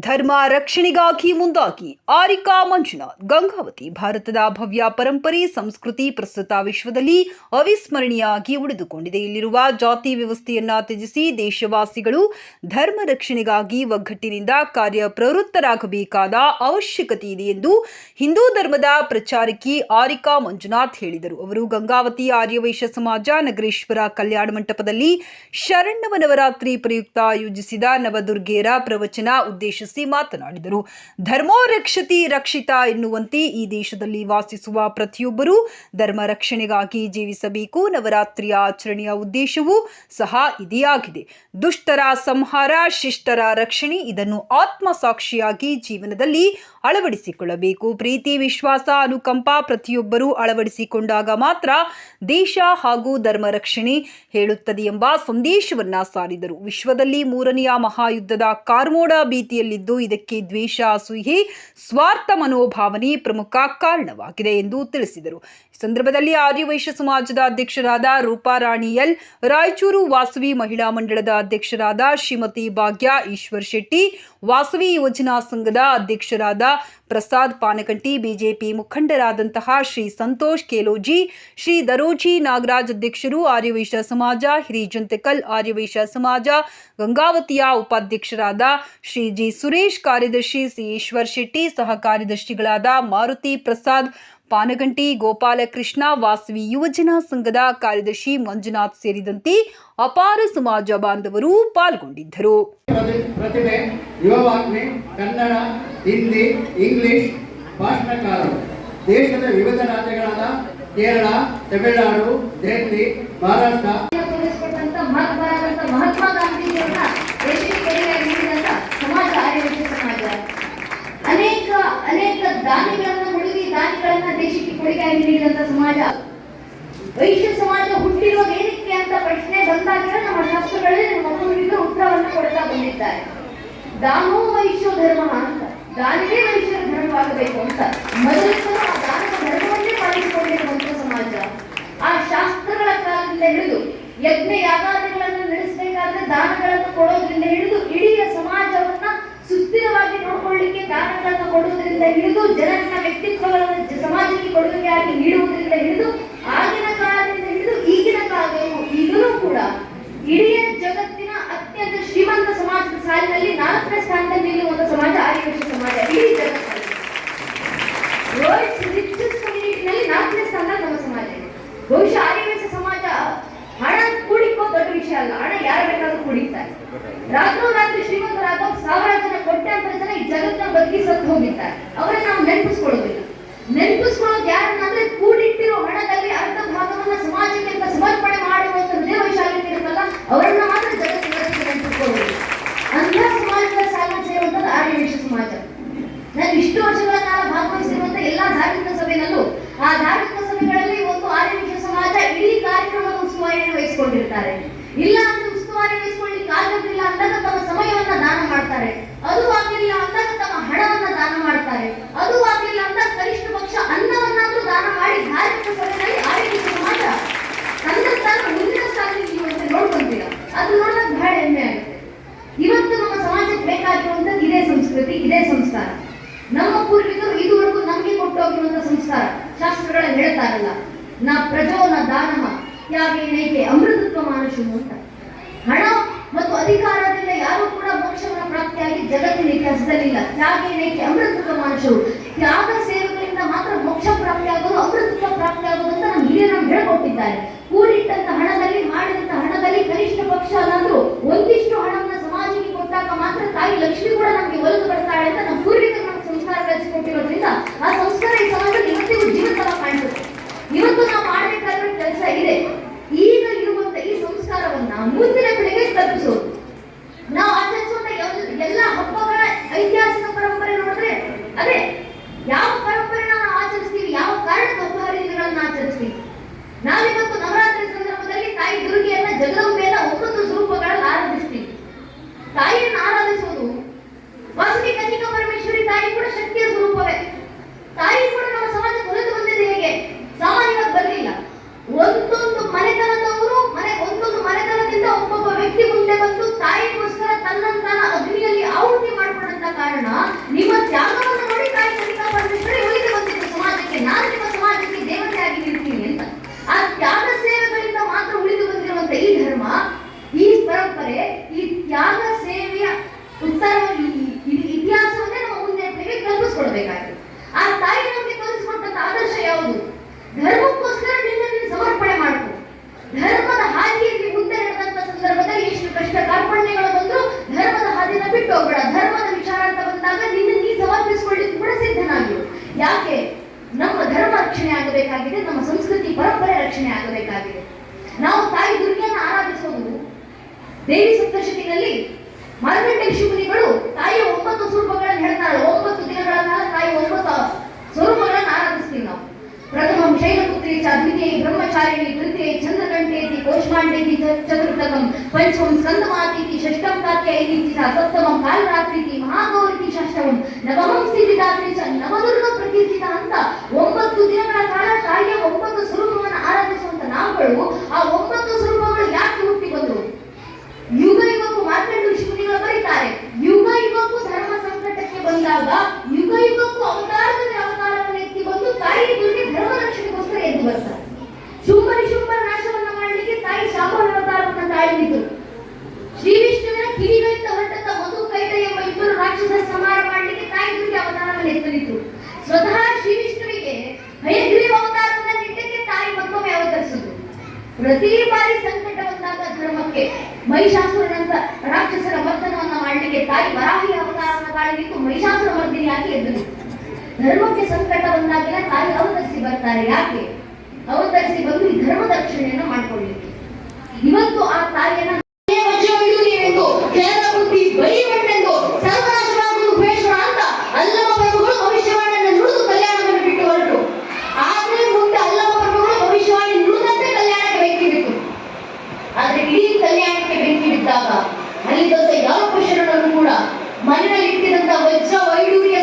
ಧರ್ಮ ರಕ್ಷಣೆಗಾಗಿ ಮುಂದಾಗಿ ಆರಿಕಾ ಮಂಜುನಾಥ್, ಗಂಗಾವತಿ ಭಾರತದ ಭವ್ಯ ಪರಂಪರೆ, ಸಂಸ್ಕೃತಿ ಪ್ರಸ್ತುತ ವಿಶ್ವದಲ್ಲಿ ಅವಿಸ್ಮರಣೀಯವಾಗಿ ಉಳಿದುಕೊಂಡಿದೆ. ಇಲ್ಲಿರುವ ಜಾತಿ ವ್ಯವಸ್ಥೆಯನ್ನ ತ್ಯಜಿಸಿ ದೇಶವಾಸಿಗಳು ಧರ್ಮ ರಕ್ಷಣೆಗಾಗಿ ಒಗ್ಗಟ್ಟಿನಿಂದ ಕಾರ್ಯ ಪ್ರವೃತ್ತರಾಗಬೇಕಾದ ಅವಶ್ಯಕತೆ ಇದೆ ಎಂದು ಹಿಂದೂ ಧರ್ಮದ ಪ್ರಚಾರಕಿ ಆರಿಕಾ ಮಂಜುನಾಥ್ ಹೇಳಿದರು. ಅವರು ಗಂಗಾವತಿ ಆರ್ಯವೈಶ್ಯ ಸಮಾಜ, ನಗರೇಶ್ವರ ಕಲ್ಯಾಣ ಮಂಟಪದಲ್ಲಿ ಶರಣ್ಣವ ನವರಾತ್ರಿ ಪ್ರಯುಕ್ತ ಆಯೋಜಿಸಿದ ನವದುರ್ಗೇರ ಪ್ರವಚನ ಉದ್ದೇಶಿಸಿ ಮಾತನಾಡಿದರು. ಧರ್ಮೋ ರಕ್ಷತಿ ರಕ್ಷಿತ ಎನ್ನುವಂತೆ ಈ ದೇಶದಲ್ಲಿ ವಾಸಿಸುವ ಪ್ರತಿಯೊಬ್ಬರೂ ಧರ್ಮ ರಕ್ಷಣೆಗಾಗಿ ಜೀವಿಸಬೇಕು. ನವರಾತ್ರಿಯ ಆಚರಣೆಯ ಉದ್ದೇಶವೂ ಸಹ ಇದೆಯಾಗಿದೆ. ದುಷ್ಟರ ಸಂಹಾರ, ಶಿಷ್ಟರ ರಕ್ಷಣೆ ಇದನ್ನು ಆತ್ಮಸಾಕ್ಷಿಯಾಗಿ ಜೀವನದಲ್ಲಿ ಅಳವಡಿಸಿಕೊಳ್ಳಬೇಕು. ಪ್ರೀತಿ, ವಿಶ್ವಾಸ, ಅನುಕಂಪ ಪ್ರತಿಯೊಬ್ಬರೂ ಅಳವಡಿಸಿಕೊಂಡಾಗ ಮಾತ್ರ ದೇಶ ಹಾಗೂ ಧರ್ಮ ರಕ್ಷಣೆ ಹೇಳುತ್ತದೆ ಎಂಬ ಸಂದೇಶವನ್ನ ಸಾರಿದರು. ವಿಶ್ವದಲ್ಲಿ ಮೂರನೆಯ ಮಹಾಯುದ್ಧದ ಕಾರ್ಮೋಡ ಭೀತಿಯಲ್ಲಿದ್ದು ಇದಕ್ಕೆ ದ್ವೇಷ ಅಸೂಯೆ ಸ್ವಾರ್ಥ ಮನೋಭಾವನೆ ಪ್ರಮುಖ ಕಾರಣವಾಗಿದೆ ಎಂದು ತಿಳಿಸಿದರು. ಈ ಸಂದರ್ಭದಲ್ಲಿ ಆರ್ಯವೈಶ್ಯ ಸಮಾಜದ ಅಧ್ಯಕ್ಷರಾದ ರೂಪಾರಾಣಿ ಎಲ್ ರಾಯಚೂರು ವಾಸವಿ ಮಹಿಳಾ ಮಂಡಳದ ಅಧ್ಯಕ್ಷರಾದ ಶ್ರೀಮತಿ ಭಾಗ್ಯ ಈಶ್ವರ್ ಶೆಟ್ಟಿ, ವಾಸವಿ ಯೋಜನಾ ಸಂಘದ ಅಧ್ಯಕ್ಷರಾದ ಪ್ರಸಾದ್ ಪಾನಕಂಟಿ, ಬಿಜೆಪಿ ಮುಖಂಡರಾದಂತಹ ಶ್ರೀ ಸಂತೋಷ್ ಕೇಲೋಜಿ, ಶ್ರೀ ದರೋಜಿ ನಾಗರಾಜ್ ಅಧ್ಯಕ್ಷರು, ಆರ್ಯವೈಶ್ಯ ಸಮಾಜ ಹಿರಿಜಂತೆಕಲ್ ಆರ್ಯವೈಶ್ಯ ಸಮಾಜ, ಗಂಗಾವತಿಯ ಉಪಾಧ್ಯಕ್ಷರಾದ ಶ್ರೀ ಜಿ ಸುರೇಶ್ ಕಾರ್ಯದರ್ಶಿ ಸಿ ಈಶ್ವರ್ ಶೆಟ್ಟಿ, ಸಹ ಕಾರ್ಯದರ್ಶಿಗಳಾದ ಮಾರುತಿ ಪ್ರಸಾದ್ ಪಾನಗಂಟಿ ಗೋಪಾಲಕೃಷ್ಣ ವಾಸವಿ ಯುವಜನ ಸಂಘದ ಕಾರ್ಯದರ್ಶಿ ಮಂಜುನಾಥ್ ಸೇರಿದಂತೆ ಅಪಾರ ಸಮಾಜ ಬಾಂಧವರು ಪಾಲ್ಗೊಂಡಿದ್ದರು. ಪ್ರತಿಭೆ ಕನ್ನಡ ಹಿಂದಿ ಇಂಗ್ಲಿಷ್ ಭಾಷಣಕಾರರು. ದೇಶದ ವಿವಿಧ ರಾಜ್ಯಗಳಾದ ಕೇರಳ ತಮಿಳುನಾಡು ದೆಹಲಿ ಮಹಾರಾಷ್ಟ್ರ ತೋರಿಸಿಕೊಟ್ಟಂತ ಮಹಾತ್ಮರಾದಂತ ಮಹಾತ್ಮ ಗಾಂಧೀಜಿಯವರ ದೇಶಕ್ಕೆ ಕೊಡುಗೆಯಾಗಿ ನೀಡಿದಂತ ಸಮಾಜ ಆರ್ಯವೈಶ್ಯ ಸಮಾಜ ಅನೇಕ ಅನೇಕ ದಾನಿಗಳನ್ನ ಹುಡುಗಿ ದಾನಿಗಳನ್ನ ದೇಶಕ್ಕೆ ಕೊಡುಗೆಯಾಗಿ ನೀಡಿದಂತ ಸಮಾಜ ವೈಶ್ಯ ಸಮಾಜ ಹುಟ್ಟಿರೋದು ಏನಕ್ಕೆ ಅಂತ ಪ್ರಶ್ನೆ ಬಂದಾಗ ನಮ್ಮ ಶಾಸ್ತ್ರಗಳಲ್ಲಿ ನಮ್ಮ ಮಕ್ಕಳಿಗೆ ಉತ್ತರವನ್ನು ಬಂದಿದ್ದಾರೆ ದಾನೋ ವೈಶ್ಯ ಧರ್ಮ ಅಂತ. ದಾನವೇ ವೈಶ್ಯ ಧರ್ಮವಾಗಬೇಕು ಅಂತ. ಮನುಷ್ಯರು ಆ ದಾನದ ಧರ್ಮವನ್ನೇ ಪಾಲಿಸಿಕೊಂಡಿರುವಂತಹ ಸಮಾಜ. ಆ ಶಾಸ್ತ್ರಗಳ ಕಾಲದಿಂದ ಹಿಡಿದು ಯಜ್ಞ ಯಾಗಾದಿಗಳನ್ನು ನಡೆಸಬೇಕಾದ್ರೆ ದಾನಗಳನ್ನು ಕೊಡೋದ್ರಿಂದ ಹಿಡಿದು ಇಡೀ ಸಮಾಜವನ್ನ ಸುಸ್ಥಿರವಾಗಿ ನೋಡ್ಕೊಳ್ಳಿಕ್ಕೆ ದಾನಗಳನ್ನು ಕೊಡುವುದರಿಂದ ಹಿಡಿದು ಜನರನ್ನ ವ್ಯಕ್ತಿತ್ವಗಳನ್ನು ಸಮಾಜಕ್ಕೆ ಕೊಡುಗೆ ಆಗಿ ನೀಡುವುದರಿಂದ ಹಿಡಿದು ಆಗಿನ ಕಾಲದಿಂದ ಹಿಡಿದು ಈಗಿನ ಕಾಲದವರೆಗೂ ಈಗಲೂ ಕೂಡ ಇಡೀ ಜಗತ್ತಿನ ಅತ್ಯಂತ ಶ್ರೀಮಂತ ಸಮಾಜದ ಸ್ಥಾನದಲ್ಲಿ ಒಂದು ಸಮಾಜ ಆರ್ಯವೇಶ ಸಮಾಜ ಇಡೀ ಜಗತ್ತಿನಲ್ಲಿ ನಾಲ್ಕನೇ ಸ್ಥಾನ ನಮ್ಮ ಸಮಾಜ. ಬಹುಶಃ ಆರ್ಯವೇಶ ಸಮಾಜ, ಹಣ ಕೂಡಿಕೋ ದೊಡ್ಡ ವಿಷಯ ಅಲ್ಲ. ಹಣ ಯಾರು ಬೇಕಾದ್ರೂ ಕೂಡಿತಾರೆ. ರಾತ್ರೋರಾತ್ರಿ ಶ್ರೀಮಂತರಾದ ಸಾವಿರ ಜನ ಕೋಟ್ಯಾಂತರ ಜನ ಈ ಜಗತ್ತನ್ನ ಬದುಕಿ ಸತ್ತು ಹೋಗಿದ್ದಾರೆ. ಅವರನ್ನ ನಾವು ನೆನಪಿಸ್ಕೊಳ್ಳೋದಿಲ್ಲ. ನೆನಪಿಸ್ಕೊಳ್ಳೋದು ಯಾರನ್ನ ಅಂದ್ರೆ ಕೂಡಿಟ್ಟಿರೋ ಹಣದಲ್ಲಿ ಅರ್ಧ ಭಾಗವನ್ನ ಸಮಾಜಕ್ಕೆ ಸಮರ್ಪಣೆ ಮಾಡುವಂತ ಹೃದಯ ವೈಶಾಲ್ಯ ಇರುತ್ತಲ್ಲ ಅವರನ್ನ ಮಾತ್ರ ಜಗತ್ತಿನ ನೆನಪಿಸ್ಕೊಳ್ಳೋದು ಅಂಥ ಸಮಾಜದ ಸಾಲ ಸೇರುವಂತದ್ದು ಆರ್ಯವೈಶ್ಯ ಸಮಾಜ ನಾನು ಇಷ್ಟು ವರ್ಷಗಳ ಕಾಲ ಭಾಗವಹಿಸಿರುವಂತಹ ಎಲ್ಲಾ ಧಾರ್ಮಿಕ ಸಭೆಯಲ್ಲೂ ಆ ಧಾರ್ಮಿಕ ಸಭೆಗಳಲ್ಲಿ ಒಂದು ಆರ್ಯವೈಶ್ಯ ಸಮಾಜ ಇಡೀ ಕಾರ್ಯಕ್ರಮದ ಉಸ್ತುವಾರಿಯನ್ನು ವಹಿಸಿಕೊಂಡಿರ್ತಾರೆ ಇಲ್ಲ ಅಂದ್ರೆ ಉಸ್ತುವಾರಿ ವಹಿಸಿಕೊಳ್ಳಿಕ್ಕೆ ಆಗೋದಿಲ್ಲ ಅಂದಾಗ ತಮ್ಮ ಸಮಯವನ್ನ ದಾನ ಮಾಡ್ತಾರೆ. ಅದು ಆಗಲಿಲ್ಲ ಅಂದಾಗ ತಮ್ಮ ಹಣವನ್ನ ದಾನ ಮಾಡ್ತಾರೆ ಅದು ಆಗ್ಲಿಲ್ಲ ಅಂದಾಗ ಕನಿಷ್ಠ ಪಕ್ಷ ಅನ್ನವನ್ನಾದ್ರೂ ದಾನ ಮಾಡಿ ಧಾರ್ಮಿಕ ಸಭೆಯಲ್ಲಿ ಆರ್ಯವೈಶ್ಯ ಸಮಾಜ ತನ್ನ ಸ್ಥಾನ ಮುಂದಿನ ಸ್ಥಾನದಲ್ಲಿ ನಿಲ್ಲುವಂತೆ ನೋಡ್ಕೊಂತೀರ ಅದು ನೋಡಿದಾಗ ಬಹಳ ಹೆಮ್ಮೆ ಆಗುತ್ತೆ ಇವತ್ತು ನಮ್ಮ ಸಮಾಜಕ್ಕೆ ಬೇಕಾಗಿರುವಂತದ್ದು ಇದೇ ಸಂಸ್ಕೃತಿ ಇದೇ ಸಂಸ್ಕಾರ ನಮ್ಮ ಪೂರ್ವಿಕರು ಇದುವರೆಗೂ ನಮಗೆ ಕೊಟ್ಟೋಗಿರುವಂತ ಸಂಸ್ಕಾರ ಶಾಸ್ತ್ರಗಳಲ್ಲಿ ಹೇಳ್ತಾರಲ್ಲ ನಾ ದಾನಮ. ಯಾಕೆ ನೈಕೆ ಅಮೃತತ್ವ ಮಾನುಷವು ಅಂತ. ಹಣ ಮತ್ತು ಅಧಿಕಾರದಿಂದ ಯಾರು ಕೂಡ ಮೋಕ್ಷವನ್ನು ಪ್ರಾಪ್ತಿಯಾಗಿ ಜಗತ್ತಿನ ಇತಿಹಾಸದಲ್ಲಿಲ್ಲ. ಯಾಕೆ ನೈಕೆ ಅಮೃತತ್ವ ಮಾನುಷರು ತ್ಯಾಗ ಸೇವೆಗಳಿಂದ ಮಾತ್ರ ಮೋಕ್ಷ ಪ್ರಾಪ್ತಿಯಾಗೋದು, ಅಮೃತತ್ವ ಪ್ರಾಪ್ತಿಯಾಗೋದು ಅಂತ ನಮ್ಮ ಹಿರಿಯರು ಹೇಳ್ಕೊಟ್ಟಿದ್ದಾರೆ. ತಾಯಿಗೆ ನಮಗೆ ಕಲಿಸಿಕೊಟ್ಟಂತ ಆದರ್ಶ ಯಾವುದು? ಧರ್ಮಕ್ಕೋಸ್ಕರ ನಿನ್ನನ್ನು ಸಮರ್ಪಣೆ ಮಾಡಬೇಕು ಧರ್ಮದ ಹಾದಿಯಲ್ಲಿ ಮುಂದೆ ನಡೆದಂತ ಸಂದರ್ಭದಲ್ಲಿ ಎಷ್ಟು ಕಷ್ಟ ಕಾರ್ಪಣ್ಯಗಳು ಬಂದು ಧರ್ಮದ ಹಾದಿನ ಬಿಟ್ಟು ಹೋಗ್ಬೇಡ. ಧರ್ಮದ ವಿಚಾರ ಅಂತ ಬಂದಾಗ ನಿನ್ನ ನೀ ಸಮರ್ಪಿಸಿಕೊಳ್ಳಿಕ್ಕೆ ಕೂಡ ಸಿದ್ಧನಾಗಿರು. ಯಾಕೆ? ನಮ್ಮ ಧರ್ಮ ರಕ್ಷಣೆ ಆಗಬೇಕಾಗಿದೆ, ನಮ್ಮ ಸಂಸ್ಕೃತಿ ಪರಂಪರೆ ರಕ್ಷಣೆ ಆಗಬೇಕಾಗಿದೆ. ನಾವು ತಾಯಿ ದುರ್ಗೆಯನ್ನು ಆರಾಧಿಸೋದು. ದೇವಿ ಸಪ್ತಶತಿನಲ್ಲಿ ಮಾರ್ಗಂಡೇಶ್ವರ थे ब्रह्मचारिणी कृते चतुर्थकम पंचम षष्ठम कालरात्रि थी महागौरी थी षष्ठम नवमम स्थितिदात्री च ಎತ್ತಲಿತ್ತು ಸ್ವತಃ ಶ್ರೀ ವಿಷ್ಣುವಿಗೆ ಅವತಾರವನ್ನ ನೀಡಲಿಕ್ಕೆ ತಾಯಿ ಮತ್ತೊಮ್ಮೆ ಅವತರಿಸಿದ್ರು. ಪ್ರತಿ ಬಾರಿ ಸಂಕಟ ಬಂದಾಗ ಧರ್ಮಕ್ಕೆ ಮಹಿಷಾಸುರನಂತ ರಾಕ್ಷಸರ ಮರ್ದನವನ್ನ ಮಾಡಲಿಕ್ಕೆ ತಾಯಿ ವರಾಹಿ ಅವತಾರವನ್ನು ತಾಳಲಿದ್ದು ಮಹಿಷಾಸುರ ಮರ್ದಿನಿಯಾಗಿ ಎದ್ದರು. ಧರ್ಮಕ್ಕೆ ಸಂಕಟ ಬಂದಾಗೆಲ್ಲ ತಾಯಿ ಅವತರಿಸಿ ಬರ್ತಾರೆ. ಯಾಕೆ? ಅವತರಿಸಿ ಬಂದು ಈ ಧರ್ಮದ ರಕ್ಷಣೆಯನ್ನು ಇವತ್ತು ಆ ತಾಯಿಯನ್ನ ಅಲ್ಲಿದ್ದಂತ ಯಾವ ಪುರುಷರನ್ನು ಕೂಡ ಮನೆಯಲ್ಲಿ ಇಟ್ಟಿದಂತ ವಜ್ರ ವೈಡೂರ್ಯ